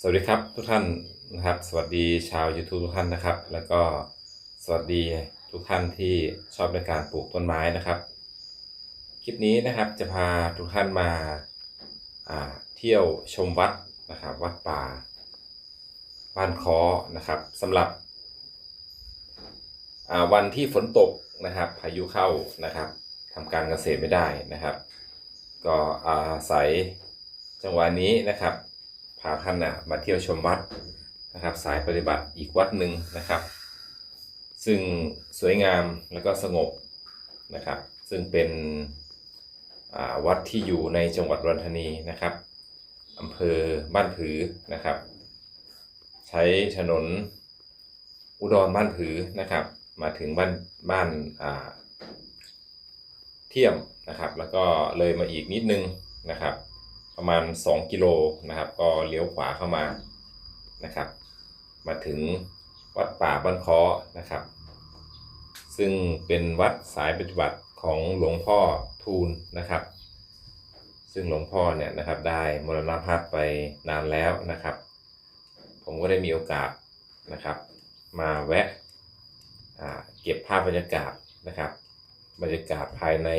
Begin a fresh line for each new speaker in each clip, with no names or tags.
สวัสดีครับทุกท่านนะครับ สวัสดีชาว YouTube ทุกท่านนะครับ แล้วก็สวัสดีทุกท่านที่ชอบในการปลูกต้นไม้นะครับ คลิปนี้นะครับจะพาทุกท่านมาาเที่ยวชมวัดนะครับ วัดป่า บ้านคอนะครับสำหรับวันที่ฝนตกนะครับ พายุเข้านะครับทำการเกษตรไม่ได้นะครับ ก็อาศัยจังหวะนี้นะครับ พาท่านนะมาเที่ยวชมวัดนะครับ สายปฏิบัติอีกวัดหนึ่งนะครับ ซึ่งสวยงามแล้วก็สงบนะครับ ซึ่งเป็นวัดที่อยู่ในจังหวัดรธานีนะครับอำเภอบ้านผือนะครับ ใช้ถนนอุดรบ้านผือนะครับ มาถึงบ้านบ้านเทียมนะครับ แล้วก็เลยมาอีกนิดนึงนะครับ ประมาณ 2 กิโลนะครับ ก็เลี้ยวขวาเข้ามานะครับ มาถึงวัดป่าบ้านเคอนะครับ ซึ่งเป็นวัดสายปฏิบัติของหลวงพ่อทูลนะครับ ซึ่งหลวงพ่อเนี่ยนะครับได้มรณภาพไปนานแล้วนะครับ ผมก็ได้มีโอกาสนะครับ มาแวะเก็บภาพบรรยากาศนะครับ บรรยากาศภายใน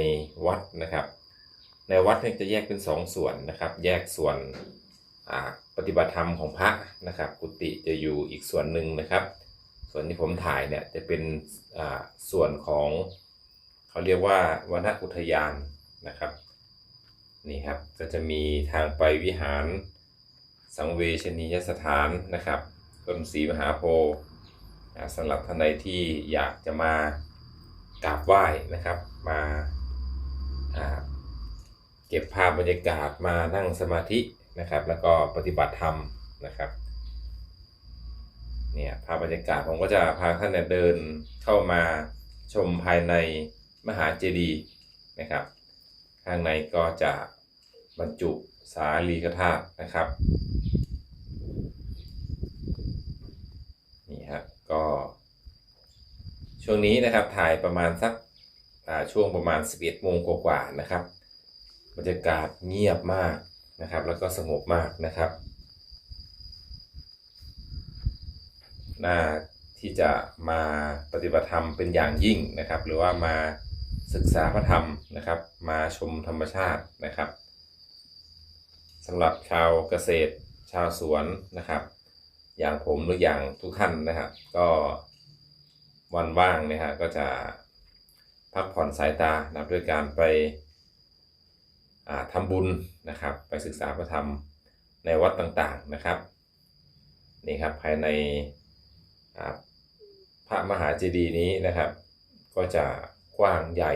วัดนะครับ ในวัดเนี่ยจะแยกเป็นสองส่วนนะครับ แยกส่วนปฏิบัติธรรมของพระนะครับ กุฏิจะอยู่อีกส่วนหนึ่งนะครับ ส่วนที่ผมถ่ายเนี่ยจะเป็นส่วนของเขาเรียกว่าวนอุทยานนะครับนี่ครับก็จะมีทางไปวิหารสังเวชนียสถานนะครับต้นศรีมหาโพธิ์สำหรับท่านใดที่อยากจะมากราบไหว้นะครับ มาอ่า เก็บภาพบรรยากาศมานั่งสมาธินะครับ แล้วก็ปฏิบัติธรรมนะครับเนี่ยภาพบรรยากาศผมก็จะพาท่านเดินเข้ามาชมภายในมหาเจดีย์นะครับ ข้างในก็จะบรรจุสาลีกธาตุนะครับนี่ครับก็ช่วงนี้นะครับถ่ายประมาณสักช่วงประมาณ 11โมงกว่าๆนะครับ บรรยากาศเงียบมากนะครับ แล้วก็สงบมากนะครับน่าที่จะมาปฏิบัติธรรมเป็นอย่างยิ่งนะครับ หรือว่ามาศึกษาพระธรรมนะครับ มาชมธรรมชาตินะครับสำหรับชาวเกษตรชาวสวนนะครับ อย่างผมหรืออย่างทุกท่านนะครับ ก็วันว่างนะฮะก็จะพักผ่อนสายตานะด้วยการไป อ่าทำบุญนะครับ ไปศึกษาพระธรรมในวัดต่างๆนะครับนี่ครับภายในพระมหาเจดีย์นี้นะครับ ก็จะกว้างใหญ่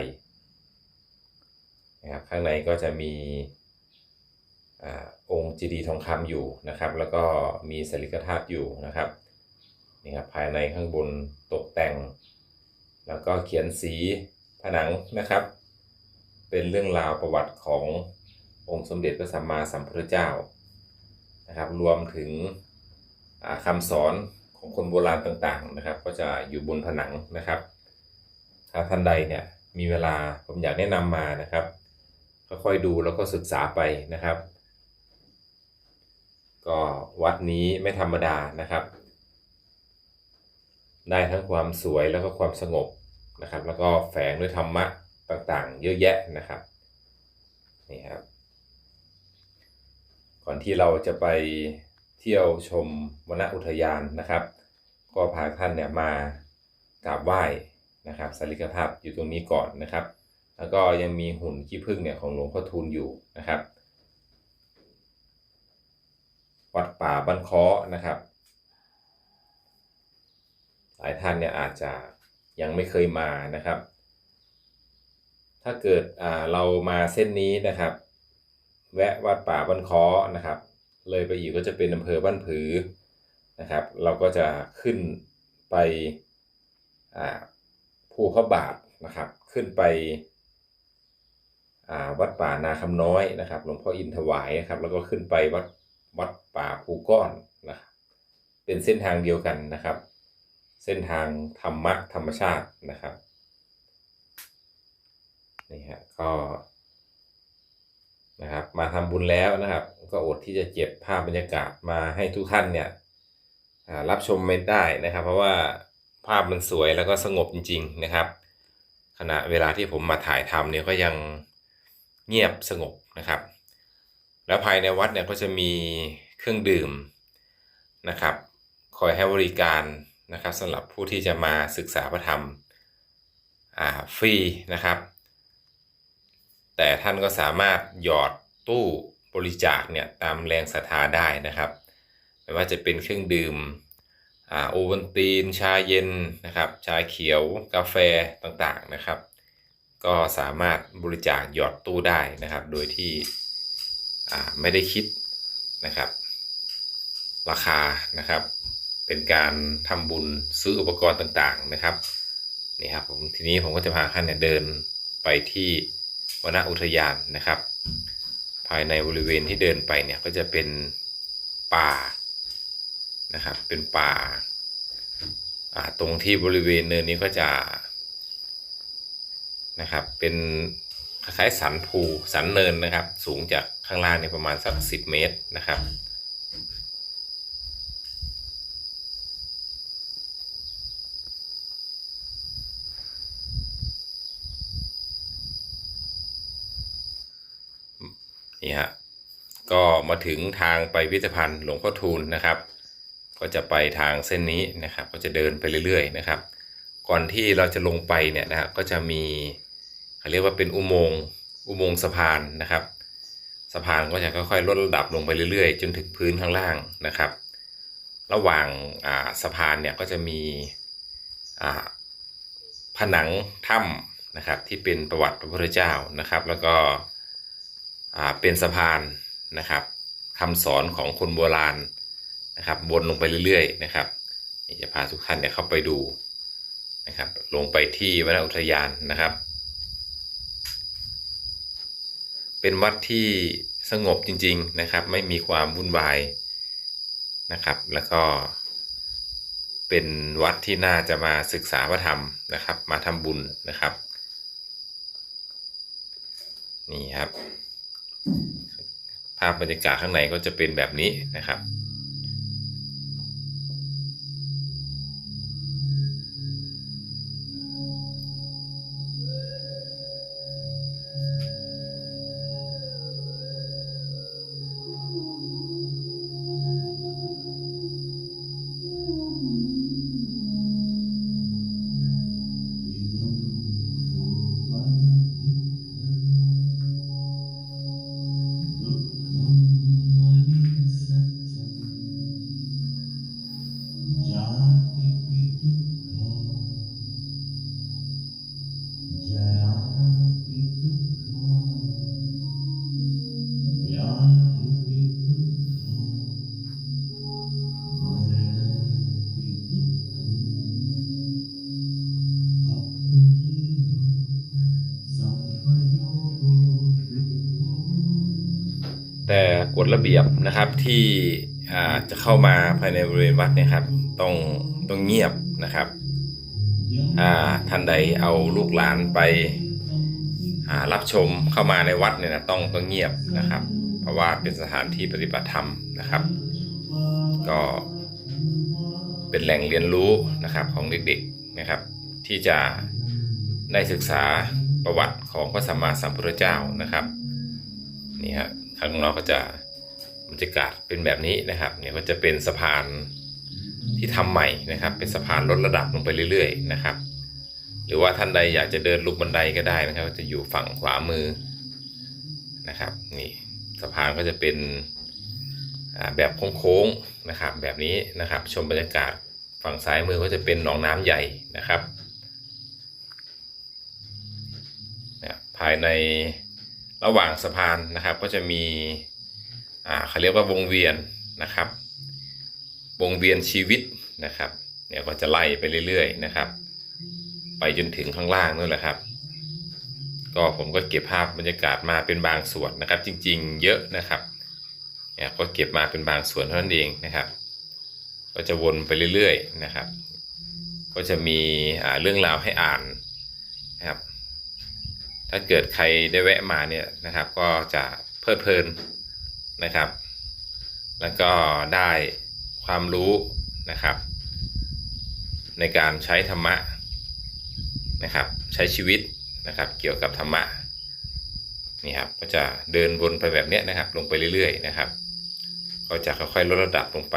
นะครับข้างในก็จะมีอองค์เจดีย์ทองคำอยู่นะครับ แล้วก็มีสลิกธาตุอยู่นะครับนี่ครับภายในข้างบนตกแต่ง แล้วก็เขียนสีผนังนะครับ เป็นเรื่องราวประวัติขององค์สมเด็จพระสัมมาสัมพุทธเจ้านะครับ รวมถึงอ่าคำสอนของคนโบราณต่างๆนะครับ ก็จะอยู่บนผนังนะครับ ถ้าท่านใดเนี่ยมีเวลาผมอยากแนะนำมานะครับค่อยๆดูแล้วก็ศึกษาไปนะครับ ก็วัดนี้ไม่ธรรมดานะครับ ได้ทั้งความสวยแล้วก็ความสงบนะครับ แล้วก็แฝงด้วยธรรมะ ต่างๆ เยอะแยะนะครับนี่ครับก่อนที่เราจะไปเที่ยวชมวนอุทยานนะครับ ก็พาท่านเนี่ยมากราบไหว้นะครับสริกธาตุอยู่ตรงนี้ก่อนนะครับ แล้วก็ยังมีหุ่นขี้ผึ้งเนี่ยของหลวงพ่อทูลอยู่นะครับ วัดป่าบ้านเคาะนะครับ หลายท่านเนี่ยอาจจะยังไม่เคยมานะครับ ถ้าเกิดอ่าเรามาเส้นนี้นะครับ แวะวัดป่าบ้านคาะนะครับ เลยไปอีกก็จะเป็นอำเภอบ้านผือนะครับ เราก็จะขึ้นไปอ่าภูพระบาทนะครับ ขึ้นไปอ่าวัดป่านาคำน้อยนะครับหลวงพ่ออินถวายนะครับ แล้วก็ขึ้นไปวัดวัดป่าภูก้อนนะครับเป็นเส้นทางเดียวกันนะครับ เส้นทางธรรมะธรรมชาตินะครับ นี่ฮะก็นะครับมาทำบุญแล้วนะครับ ก็อดที่จะเก็บภาพบรรยากาศมาให้ทุกท่านเนี่ยรับชมไม่ได้นะครับ เพราะว่าภาพมันสวยแล้วก็สงบจริง ๆนะครับ ขณะเวลาที่ผมมาถ่ายทำเนี่ยก็ยังเงียบสงบนะครับ แล้วภายในวัดเนี่ยก็จะมีเครื่องดื่มนะครับ คอยให้บริการนะครับสำหรับผู้ที่จะมาศึกษาพระธรรมอ่าฟรีนะครับ แต่ท่านก็สามารถหยอดตู้บริจาคเนี่ยตามแรงศรัทธาได้นะครับ ไม่ว่าจะเป็นเครื่องดื่มอโอวัลตินชาเย็นนะครับ ชาเขียว กาแฟต่างๆนะครับ ก็สามารถบริจาคหยอดตู้ได้นะครับ โดยที่ไม่ได้คิดนะครับ ราคานะครับ เป็นการทำบุญซื้ออุปกรณ์ต่างๆนะครับนี่ครับผมทีนี้ผมก็จะพาท่านเนี่ยเดินไปที่ วนอุทยานนะครับ ภายในบริเวณที่เดินไปเนี่ยก็จะเป็นป่านะครับ เป็นป่าอ่าตรงที่บริเวณเนินนี้ก็จะนะครับ เป็นคล้ายสันภูสันเนินนะครับ สูงจากข้างล่างเนี่ยประมาณสักสิบเมตรนะครับ นี่ฮะ ก็มาถึงทางไปพิพิธภัณฑ์หลวงพ่อทูลนะครับ ก็จะไปทางเส้นนี้นะครับ ก็จะเดินไปเรื่อยๆนะครับ ก่อนที่เราจะลงไปเนี่ยนะก็จะมีเขาเรียกว่าเป็นอุโมงค์อุโมงค์สะพานนะครับสะพานก็จะค่อยๆลดระดับลงไปเรื่อยๆ จนถึงพื้นข้างล่างนะครับ ระหว่างาสะพานเนี่ยก็จะมีผนังถ้ำนะครับที่เป็นประวัติพระพุทธเจ้านะครับ แล้วก็เป็นสะพาน นะครับคำสอนของคนโบราณนะครับวนลงไปเรื่อยๆนะครับจะพาทุกท่านเนี่ยเข้าไปดูนะครับลงไปที่วนอุทยานนะครับ เป็นวัดที่สงบจริงๆนะครับไม่มีความวุ่นวายนะครับ แล้วก็เป็นวัดที่น่าจะมาศึกษาพระธรรมนะครับ มาทำบุญนะครับนี่ครับ ภาพบรรยากาศข้างในก็จะเป็นแบบนี้นะครับ ฎระเบียบนะครับที่จะเข้ามาภายในบริเวณวัดนี่ยครับต้องต้องเงียบนะครับท่านใดเอาลูกหลานไปรับชมเข้ามาในวัดเนี่ยนะต้องต้องเงียบนะครับ เพราะว่าเป็นสถานที่ปฏิบัติธรรมนะครับ ก็เป็นแหล่งเรียนรู้นะครับของเด็กๆนะครับ ที่จะได้ศึกษาประวัติของพระสัมมาสัมพุทธเจ้านะครับนี่ฮะข้างนอกก็จะ บรรยากาศเป็นแบบนี้นะครับเนี่ยก็จะเป็นสะพานที่ทำใหม่นะครับ เป็นสะพานลดระดับลงไปเรื่อย ๆ นะครับ หรือว่าท่านใดอยากจะเดินลงบันไดก็ได้นะครับก็จะอยู่ฝั่งขวามือนะครับนี่สะพานก็จะเป็นอ่าแบบโค้งๆนะครับ แบบนี้นะครับ ชมบรรยากาศฝั่งซ้ายมือก็จะเป็นหนองน้ำใหญ่นะครับเนี่ยภายในระหว่างสะพานนะครับ ก็จะมี อ่าเขาเรียกว่าวงเวียนนะครับ วงเวียนชีวิตนะครับเนี่ยก็จะไล่ไปเรื่อยๆนะครับ ไปจนถึงข้างล่างนั่นแหละครับ ก็ผมก็เก็บภาพบรรยากาศมาเป็นบางส่วนนะครับ จริงๆ เยอะนะครับเนี่ยก็เก็บมาเป็นบางส่วนเท่านั้นเองนะครับ ก็จะวนไปเรื่อยๆนะครับ ก็จะมีอ่าเรื่องราวให้อ่านนะครับ ถ้าเกิดใครได้แวะมาเนี่ยนะครับ ก็จะเพลิดเพลิน นะครับ แล้วก็ได้ความรู้นะครับ ในการใช้ธรรมะนะครับ ใช้ชีวิตนะครับ เกี่ยวกับธรรมะนี่ครับก็จะเดินวนไปแบบนี้นะครับ ลงไปเรื่อยๆนะครับ ก็จะค่อยๆลดระดับลงไป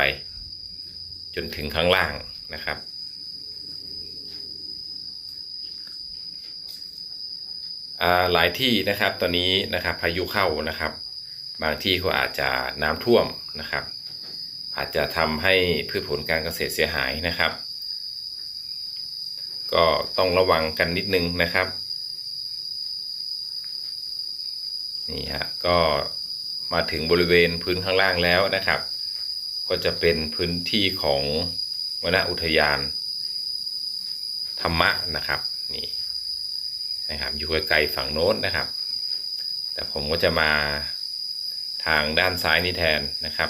จนถึงข้างล่างนะครับหลายที่นะครับตอนนี้นะครับพายุเข้านะครับ บางที่ก็อาจจะน้ำท่วมนะครับ อาจจะทำให้พืชผลการเกษตรเสียหายนะครับ ก็ต้องระวังกันนิดนึงนะครับนี่ฮะก็มาถึงบริเวณพื้นข้างล่างแล้วนะครับ ก็จะเป็นพื้นที่ของวนอุทยาน ธรรมะนะครับนี่นะครับอยู่ไกลๆฝั่งโน้นนะครับ แต่ผมก็จะมา ทางด้านซ้ายนี้แทนนะครับ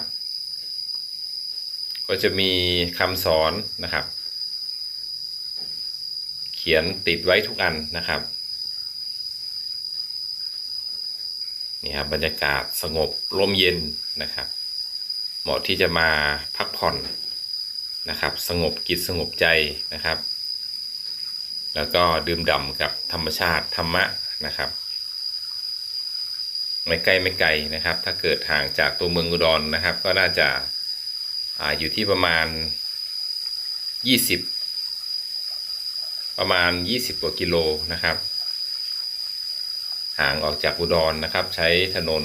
ก็จะมีคำสอนนะครับ เขียนติดไว้ทุกอันนะครับนี่ครับบรรยากาศสงบลมเย็นนะครับ เหมาะที่จะมาพักผ่อนนะครับ สงบจิตสงบใจนะครับ แล้วก็ดื่มด่ำกับธรรมชาติธรรมะนะครับ ไม่ไกล้ไม่ไกลนะครับ ถ้าเกิดห่างจากตัวเมืองอุดรนะครับ ก็น่าจะอาอยู่ที่ประมาณ 20 ประมาณ 20 กว่ากิโลนะครับ ห่างออกจากอุดรนะครับ ใช้ถนน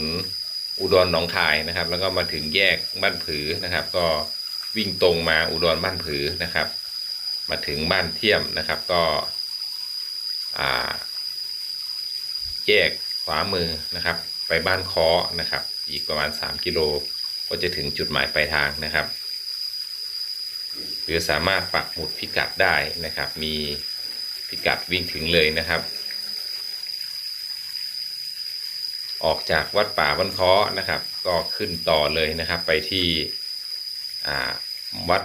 อุดรหนองคายนะครับ แล้วก็มาถึงแยกบ้านผือนะครับ ก็วิ่งตรงมาอุดรบ้านผือนะครับ มาถึงบ้านเทียมนะครับก็แยกขวามือนะครับ ไปบ้านคอนะครับ อีกประมาณ 3 กิโลก็จะถึงจุดหมายปลายทางนะครับ หรือสามารถปักหมุดพิกัดได้นะครับ มีพิกัดวิ่งถึงเลยนะครับ ออกจากวัดป่าบ้านคอนะครับ ก็ขึ้นต่อเลยนะครับ ไปที่วัด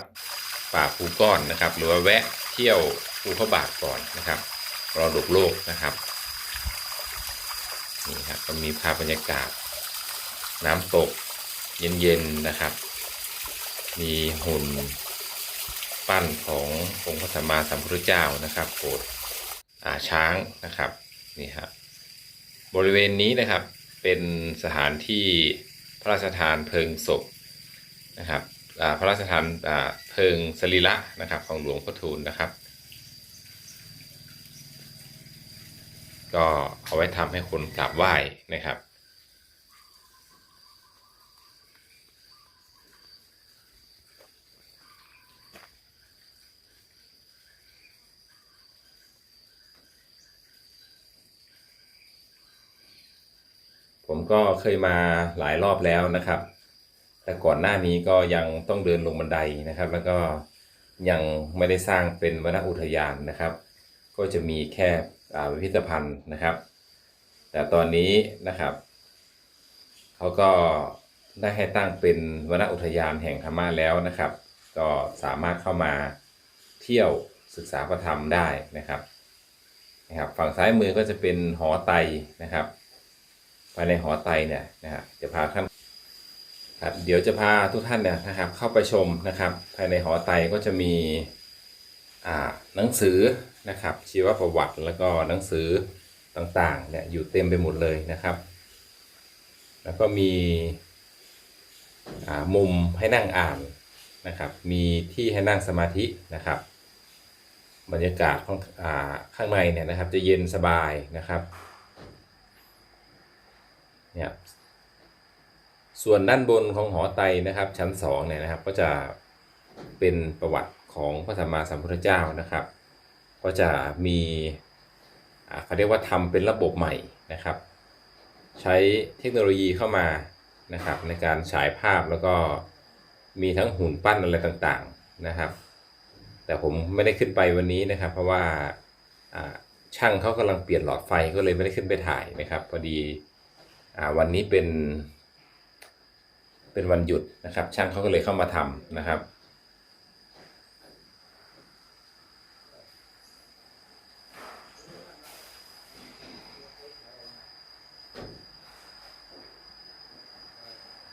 ป่าภูก้อนนะครับ หรือว่าแวะเที่ยวภูพระบาทก่อนนะครับรอดกโลกนะครับ นี่ครับก็มีภาพบรรยากาศ น้ำตกเย็นๆนะครับ มีหุ่นปั้นขององค์พระสัมมาสัมพุทธเจ้านะครับโกดอ่าช้างนะครับนี่ครับบริเวณนี้นะครับเป็นสถานที่พระราชทานเพลิงศพนะครับพระราชทานเพลิงสรีระนะครับของหลวงพ่อทูลนะครับ ก็เอาไว้ทำให้คนกราบไหว้นะครับผมก็เคยมาหลายรอบแล้วนะครับ แต่ก่อนหน้านี้ก็ยังต้องเดินลงบันไดนะครับ แล้วก็ยังไม่ได้สร้างเป็นวนอุทยานนะครับ ก็จะมีแค่พิพิธภัณฑ์นะครับ แต่ตอนนี้นะครับเขาก็ได้ให้ตั้งเป็นวนอุทยานแห่งธรรมะแล้วนะครับ ก็สามารถเข้ามาเที่ยวศึกษาพระธรรมได้นะครับนะครับ ฝั่งซ้ายมือก็จะเป็นหอไตนะครับ ภายในหอไตเนี่ยนะครับจะพาท่านครับเดี๋ยวจะพาทุกท่านเนี่ยนะครับ เข้าไปชมนะครับ ภายในหอไตก็จะมีอ่าหนังสือ นะครับ ชีวประวัติแล้วก็หนังสือต่างๆเนี่ยอยู่เต็มไปหมดเลยนะครับ แล้วก็มีมุมให้นั่งอ่านนะครับ มีที่ให้นั่งสมาธินะครับ บรรยากาศของอ่าข้างในเนี่ยนะครับ จะเย็นสบายนะครับเนี่ยส่วนด้านบนของหอไตนะครับชั้นสองเนี่ยนะครับก็จะเป็นประวัติของพระสัมมาสัมพุทธเจ้านะครับ ก็จะมีเขาเรียกว่าทำเป็นระบบใหม่นะครับ ใช้เทคโนโลยีเข้ามานะครับในการฉายภาพแล้วก็มีทั้งหุ่นปั้นอะไรต่างๆนะครับ แต่ผมไม่ได้ขึ้นไปวันนี้นะครับ เพราะว่าช่างเขากำลังเปลี่ยนหลอดไฟก็เลยไม่ได้ขึ้นไปถ่ายนะครับ พอดีวันนี้เป็น เป็นวันหยุดนะครับ ช่างเขาก็เลยเข้ามาทำนะครับ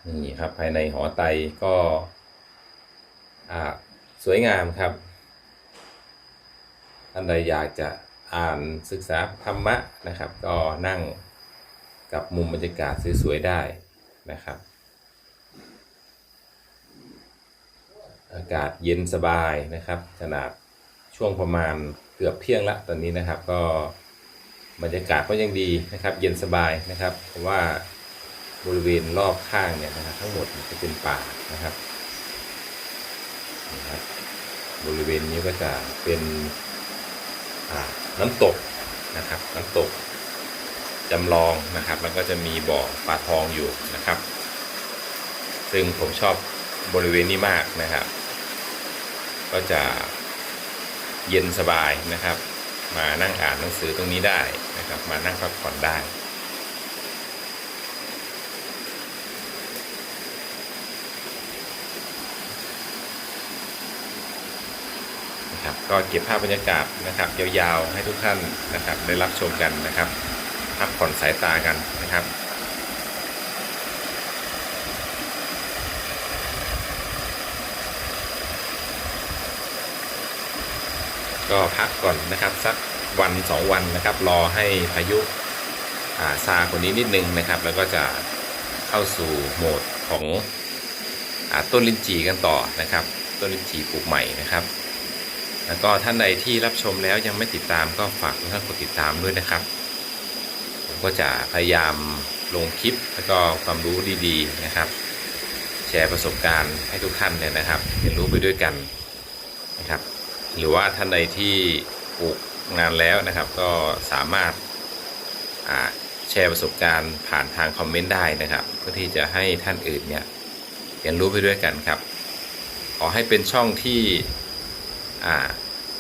นี่ครับภายในหอไตก็สวยงามครับท่านใดอยากจะอ่านศึกษาธรรมะนะครับ ก็นั่งกับมุมบรรยากาศสวยๆได้นะครับ อากาศเย็นสบายนะครับ ขนาดช่วงประมาณเกือบเที่ยงละตอนนี้นะครับ ก็บรรยากาศก็ยังดีนะครับ เย็นสบายนะครับ เพราะว่า บริเวณรอบข้างเนี่ยนะครับทั้งหมดจะเป็นป่านะครับนะครับ บริเวณนี้ก็จะเป็นน้ำตกนะครับ น้ำตกจำลองนะครับ แล้วก็จะมีบ่อปลาทองอยู่นะครับ ซึ่งผมชอบบริเวณนี้มากนะครับ ก็จะเย็นสบายนะครับ มานั่งอ่านหนังสือตรงนี้ได้นะครับ มานั่งพักผ่อนได้ นะครับ ก็เก็บภาพบรรยากาศนะครับยาวๆให้ทุกท่านนะครับได้รับชมกันนะครับพักผ่อนสายตากันนะครับก็พักก่อนนะครับสักวันสองวันนะครับรอให้พายุาซาคนนี้นิดนึงนะครับ แล้วก็จะเข้าสู่โหมดของอต้นลิ้นจี่กันต่อนะครับ ต้นลิ้นจี่ปลูกใหม่นะครับ แล้วก็ท่านใดที่รับชมแล้วยังไม่ติดตามก็ฝากท่านกดติดตามด้วยนะครับผมก็จะพยายามลงคลิปแล้วก็ความรู้ดีๆนะครับ แชร์ประสบการณ์ให้ทุกท่านเนี่ยนะครับเรียนรู้ไปด้วยกันนะครับ หรือว่าท่านใดที่ปลูกงานแล้วนะครับ ก็สามารถาแชร์ประสบการณ์ผ่านทางคอมเมนต์ได้นะครับเพื่อที่จะให้ท่านอื่นเนี่ยเรียนรู้ไปด้วยกันครับ ขอให้เป็นช่องที่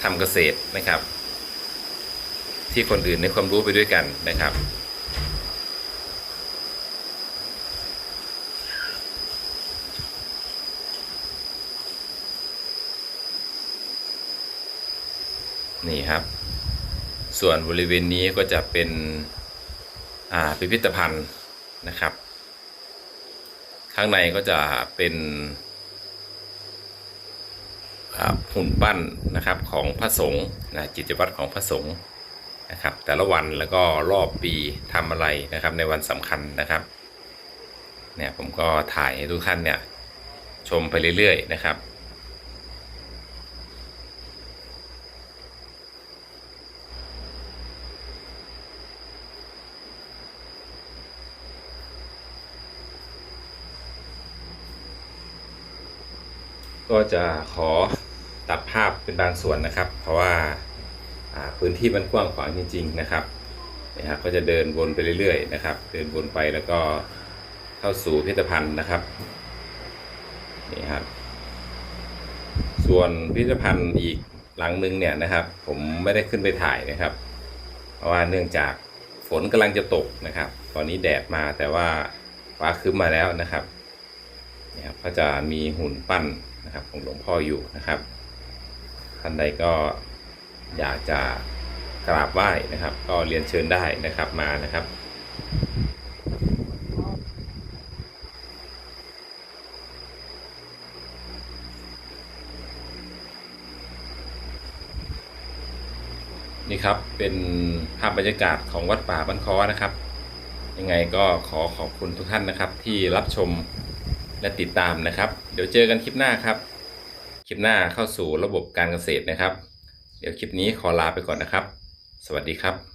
ทำเกษตรนะครับ ที่คนอื่นในความรู้ไปด้วยกันนะครับ นี่ครับ ส่วนบริเวณนี้ก็จะเป็นอ่าพิพิธภัณฑ์นะครับ ข้างในก็จะเป็น หุ่นปั้นนะครับของพระสงฆ์นะกิจวัตรของพระสงฆ์นะครับ แต่ละวันแล้วก็รอบปีทำอะไรนะครับในวันสำคัญนะครับเนี่ยผมก็ถ่ายให้ทุกท่านเนี่ยชมไปเรื่อยๆนะครับก็จะขอ ตัดภาพเป็นบางส่วนนะครับ เพราะว่าพื้นที่มันกว้างขวางจริง ๆ นะครับนะครับก็จะเดินวนไปเรื่อยๆนะครับ เดินวนไปแล้วก็เข้าสู่พิพิธภัณฑ์นะครับนี่ครับ ส่วนพิพิธภัณฑ์อีกหลังหนึงเนี่ยนะครับ ผมไม่ได้ขึ้นไปถ่ายนะครับ เพราะว่าเนื่องจากฝนกำลังจะตกนะครับ ตอนนี้แดดมาแต่ว่าฟ้าครึ้มาแล้วนะครับนี่ครับก็จะมีหุ่นปั้นนะครับของหลวงพ่ออยู่นะครับ ท่านใดก็อยากจะกราบไหว้นะครับ ก็เรียนเชิญได้นะครับมานะครับนี่ครับเป็นภาพบรรยากาศของวัดป่าบ้านคอนะครับ ยังไงก็ขอขอบคุณทุกท่านนะครับที่รับชมและติดตามนะครับ เดี๋ยวเจอกันคลิปหน้าครับ ลิปหน้าเข้าสู่ระบบการเกษตรนะครับ เดี๋ยวคลิปนี้ขอลาไปก่อนนะครับ สวัสดีครับ